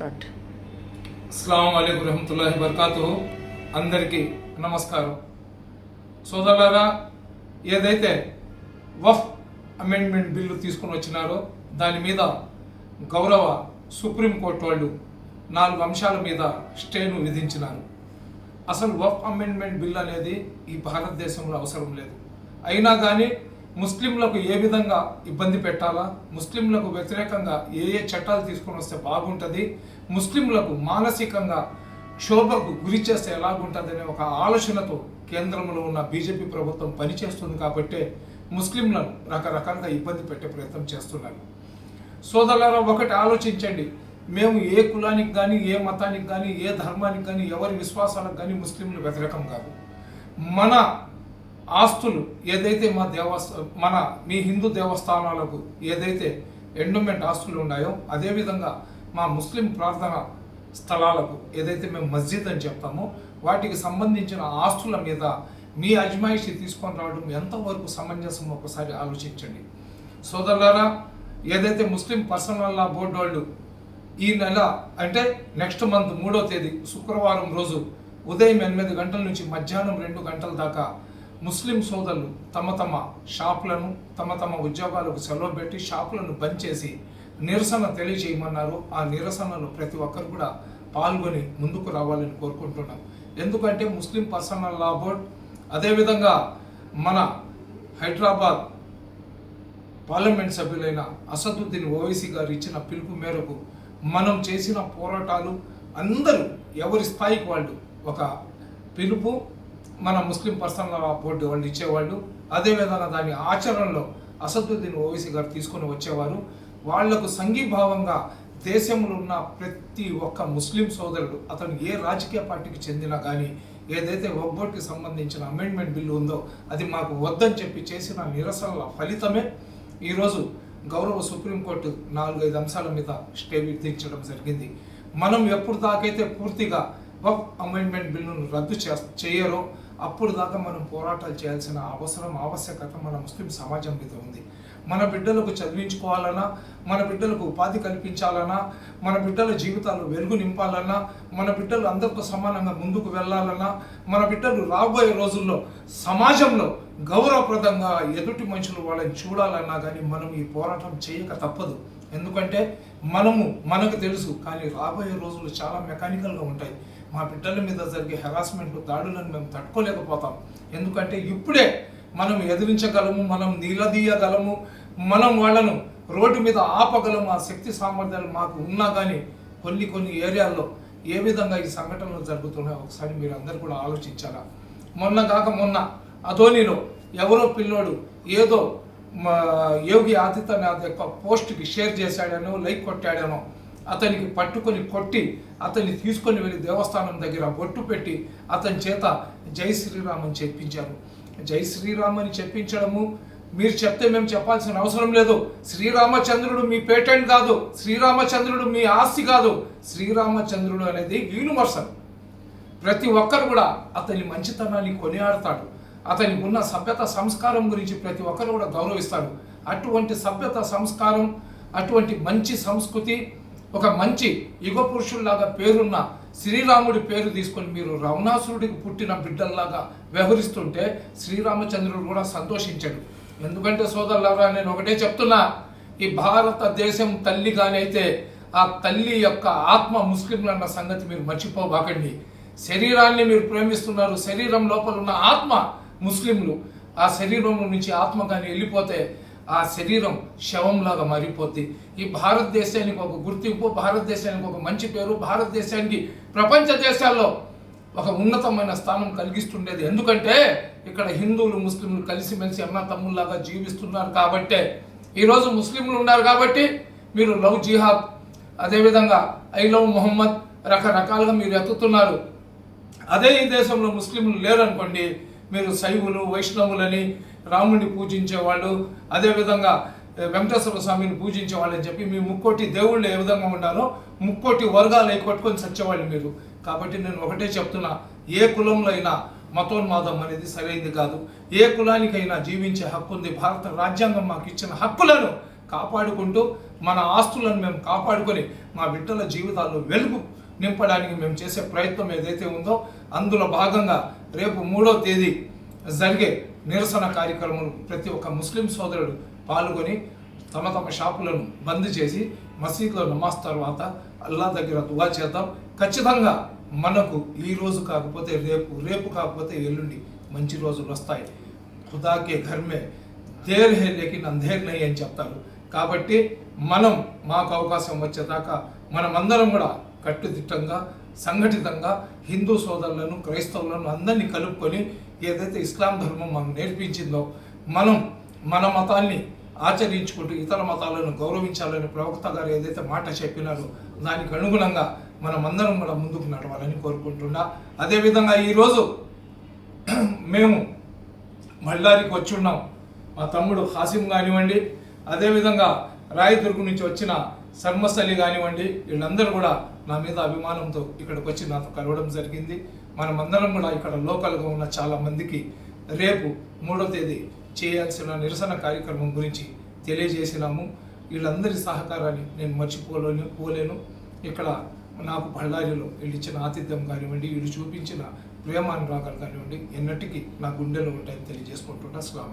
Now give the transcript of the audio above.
Start. అస్సలం అయికు రహమతుల్లాహి బర్కాతు అందరికీ నమస్కారం. సోదరులారా ఏదైతే వఫ్ అమెండ్మెంట్ బిల్లు తీసుకుని వచ్చినారో దాని మీద గౌరవ సుప్రీంకోర్టు వాళ్ళు నాలుగు అంశాల మీద స్టేను విధించినారు. అసలు వఫ్ అమెండ్మెంట్ బిల్ అనేది ఈ భారతదేశంలో అవసరం లేదు. అయినా కానీ ముస్లింలకు ఏ విధంగా ఇబ్బంది పెట్టాలా? ముస్లింలకు వ్యతిరేకంగా ఏ ఏ చట్టాలు తీసుకొని వస్తే బాగుంటుంది? ముస్లింలకు మానసికంగా క్షోభకు గురి చేస్తే ఎలాగుంటుంది అనే ఒక ఆలోచనతో కేంద్రంలో ఉన్న బీజేపీ ప్రభుత్వం పనిచేస్తుంది కాబట్టే ముస్లింలను రకరకాలుగా ఇబ్బంది పెట్టే ప్రయత్నం చేస్తున్నారు. సోదరులారా ఒకటి ఆలోచించండి. మేము ఏ కులానికి కానీ ఏ మతానికి కానీ ఏ ధర్మానికి కానీ ఎవరి విశ్వాసాలకు కానీ ముస్లింలు వ్యతిరేకం కాదు. మన ఆస్తులు ఏదైతే మా దేవస్థ మన మీ హిందూ దేవస్థానాలకు ఏదైతే ఎండోమెంట్ ఆస్తులు ఉన్నాయో అదేవిధంగా మా ముస్లిం ప్రార్థన స్థలాలకు ఏదైతే మేము మస్జిద్ అని చెప్తామో వాటికి సంబంధించిన ఆస్తుల మీద మీ అజమాయిషి తీసుకొని రావడం ఎంతవరకు సమంజసం ఒకసారి ఆలోచించండి. సోదరులారా ఏదైతే ముస్లిం పర్సనల్ లా బోర్డు వాళ్ళు ఈ నెల అంటే నెక్స్ట్ మంత్ మూడో తేదీ శుక్రవారం రోజు ఉదయం ఎనిమిది గంటల నుంచి మధ్యాహ్నం రెండు గంటల దాకా ముస్లిం సోదరులు తమ తమ షాపులను తమ తమ ఉద్యోగాలకు సెలవు పెట్టి షాపులను బంద్ చేసి నిరసన తెలియజేయమన్నారు. ఆ నిరసనలో ప్రతి ఒక్కరు కూడా పాల్గొని ముందుకు రావాలని కోరుకుంటున్నాం. ఎందుకంటే ముస్లిం పర్సనల్ లా బోర్డ్ అదేవిధంగా మన హైదరాబాద్ పార్లమెంట్ సభ్యులైన అసదుద్దీన్ ఓవైసీ గారు ఇచ్చిన పిలుపు మేరకు మనం చేసిన పోరాటాలు అందరూ ఎవరి స్థాయికి వాళ్ళు ఒక పిలుపు మన ముస్లిం పర్సనల్ లా బోర్డు వాళ్ళు ఇచ్చేవాళ్ళు. అదేవిధంగా దాని ఆచరణలో అసదుద్దీన్ ఓవైసీ గారు తీసుకొని వచ్చేవారు. వాళ్ళకు సంఘీభావంగా దేశంలో ఉన్న ప్రతి ఒక్క ముస్లిం సోదరుడు అతను ఏ రాజకీయ పార్టీకి చెందినా కానీ ఏదైతే ఒక్కోటికి సంబంధించిన అమెండ్మెంట్ బిల్లు ఉందో అది మాకు వద్దని చెప్పి చేసిన నిరసనల ఫలితమే ఈరోజు గౌరవ సుప్రీంకోర్టు నాలుగైదు అంశాల మీద స్టే విధించడం జరిగింది. మనం ఎప్పుడు దాకైతే పూర్తిగా వక్ అమెండ్మెంట్ బిల్లును రద్దు చే చేయరో అప్పుడు దాకా మనం పోరాటాలు చేయాల్సిన అవసరం ఆవశ్యకత మన ముస్లిం సమాజం మీద ఉంది. మన బిడ్డలకు చదివించుకోవాలన్నా మన బిడ్డలకు ఉపాధి కల్పించాలన్నా మన బిడ్డల జీవితాలు వెలుగు నింపాలన్నా మన బిడ్డలు అందరితో సమానంగా ముందుకు వెళ్ళాలన్నా మన బిడ్డలు రాబోయే రోజుల్లో సమాజంలో గౌరవప్రదంగా ఎదుటి మనుషులు వాళ్ళని చూడాలన్నా కానీ మనం ఈ పోరాటం చేయక తప్పదు. ఎందుకంటే మనము మనకు తెలుసు కానీ రాబోయే రోజులు చాలా మెకానికల్గా ఉంటాయి. మా బిడ్డల మీద జరిగే హెరాస్మెంట్ దాడులను మేము తట్టుకోలేకపోతాం. ఎందుకంటే ఇప్పుడే మనం ఎదిరించగలము మనం నిలదీయగలము మనం వాళ్ళను రోడ్డు మీద ఆపగలము ఆ శక్తి సామర్థ్యాలు మాకు ఉన్నా కానీ కొన్ని కొన్ని ఏరియాల్లో ఏ విధంగా ఈ సంఘటనలు జరుగుతున్నాయో ఒకసారి మీరు అందరు కూడా ఆలోచించాలా? మొన్న కాక మొన్న అధోనిలో ఎవరో పిల్లోడు ఏదో మా యోగి ఆదిత్యనాథ్ యొక్క పోస్ట్కి షేర్ చేశాడనో లైక్ కొట్టాడనో అతనికి పట్టుకొని కొట్టి అతన్ని తీసుకొని వెళ్ళి దేవస్థానం దగ్గర బొట్టు పెట్టి అతని చేత జై శ్రీరామ్ అని చెప్పించారు. జై శ్రీరామ్ అని చెప్పించడము మీరు చెప్తే మేము చెప్పాల్సిన అవసరం లేదు. శ్రీరామచంద్రుడు మీ పేటెంట్ కాదు. శ్రీరామచంద్రుడు మీ ఆస్తి కాదు. శ్రీరామచంద్రుడు అనేది యూనివర్సల్ ప్రతి ఒక్కరు కూడా అతని మంచితనాన్ని కొనియాడతాడు. అతని ఉన్న సభ్యత సంస్కారం గురించి ప్రతి ఒక్కరు కూడా గౌరవిస్తారు. అటువంటి సభ్యత సంస్కారం అటువంటి మంచి సంస్కృతి ఒక మంచి యుగ పురుషుల్లాగా పేరున్న శ్రీరాముడి పేరు తీసుకొని మీరు రవణాసురుడికి పుట్టిన బిడ్డల్లాగా వ్యవహరిస్తుంటే శ్రీరామచంద్రుడు కూడా సంతోషించాడు. ఎందుకంటే సోదరులారా నేను ఒకటే చెప్తున్నా ఈ భారతదేశం తల్లిగానైతే అయితే ఆ తల్లి యొక్క ఆత్మ ముస్లింలు అన్న సంగతి మీరు మర్చిపోబాకండి. శరీరాన్ని మీరు ప్రేమిస్తున్నారు శరీరం లోపల ఉన్న ఆత్మ ముస్లింలు. ఆ శరీరం నుంచి ఆత్మ కానీ వెళ్ళిపోతే ఆ శరీరం శవంలాగా మారిపోద్ది. ఈ భారతదేశానికి ఒక గుర్తింపు భారతదేశానికి ఒక మంచి పేరు భారతదేశానికి ప్రపంచ దేశాల్లో ఒక ఉన్నతమైన స్థానం కలిగిస్తుండేది. ఎందుకంటే ఇక్కడ హిందువులు ముస్లింలు కలిసిమెలిసి అన్న తమ్ముల్లాగా జీవిస్తున్నారు కాబట్టే ఈరోజు ముస్లింలు ఉన్నారు కాబట్టి మీరు లవ్ జిహాద్ అదేవిధంగా ఐ లవ్ మొహమ్మద్ రకరకాలుగా మీరు ఎత్తుతున్నారు. అదే ఈ దేశంలో ముస్లింలు లేరనుకోండి మీరు శైవులు వైష్ణవులని రాముడిని పూజించేవాళ్ళు అదేవిధంగా వెంకటేశ్వర స్వామిని పూజించేవాళ్ళు అని చెప్పి మీ ముక్కోటి దేవుళ్ళు ఏ విధంగా ఉండాలో ముక్కోటి వర్గాలు కొట్టుకొని చచ్చేవాళ్ళు మీరు. కాబట్టి నేను ఒకటే చెప్తున్నా ఏ కులంలో అయినా మతోన్మాదం అనేది సరైనది కాదు. ఏ కులానికైనా జీవించే హక్కు ఉంది. భారత రాజ్యాంగం మాకు ఇచ్చిన హక్కులను కాపాడుకుంటూ మన ఆస్తులను మేము కాపాడుకొని మా బిడ్డల జీవితాల్లో వెలుగు నింపడానికి మేము చేసే ప్రయత్నం ఏదైతే ఉందో అందులో భాగంగా రేపు మూడో తేదీ జరిగే నిరసన కార్యక్రమంలో ప్రతి ఒక్క ముస్లిం సోదరుడు పాల్గొని తమ తమ షాపులను బంద్ చేసి మసీద్లో నమాజ్ తర్వాత అల్లా దగ్గర దువా చేద్దాం. ఖచ్చితంగా మనకు ఈ రోజు కాకపోతే రేపు రేపు కాకపోతే ఎల్లుండి మంచి రోజులు వస్తాయి. ఖుదాకే ఘర్మే దేర్ హే లేకిన్ అంధేర్ నహీ అని చెప్తారు. కాబట్టి మనం మాకు అవకాశం వచ్చేదాకా మనమందరం కూడా కట్టుదిట్టంగా సంఘటితంగా హిందూ సోదరులను క్రైస్తవులను అందరినీ కలుపుకొని ఏదైతే ఇస్లాం ధర్మం మనకు నేర్పించిందో మనం మన మతాన్ని ఆచరించుకుంటూ ఇతర మతాలను గౌరవించాలని ప్రవక్త గారు ఏదైతే మాట చెప్పినారో దానికి అనుగుణంగా మనం అందరం కూడా ముందుకు నడవాలని కోరుకుంటున్నా. అదేవిధంగా ఈరోజు మేము మల్లారికి వచ్చి ఉన్నాం. మా తమ్ముడు హాసిం కానివ్వండి. అదేవిధంగా రాయదుర్గు నుంచి వచ్చిన సర్మస్ కానివ్వండి వీళ్ళందరూ కూడా నా మీద అభిమానంతో ఇక్కడికి వచ్చి నాతో కలవడం జరిగింది. మనమందరం కూడా ఇక్కడ లోకల్గా ఉన్న చాలా మందికి రేపు మూడో తేదీ చేయాల్సిన నిరసన కార్యక్రమం గురించి తెలియజేసినాము. వీళ్ళందరి సహకారాన్ని నేను మర్చిపోలేను పోలేను. ఇక్కడ నాకు బళ్ళారిలో వీళ్ళు ఇచ్చిన ఆతిథ్యం కానివ్వండి వీళ్ళు చూపించిన ప్రేమానురాగాలు కానివ్వండి ఎన్నటికీ నా గుండెలో ఉంటాయని తెలియజేసుకుంటున్నా. అస్సలం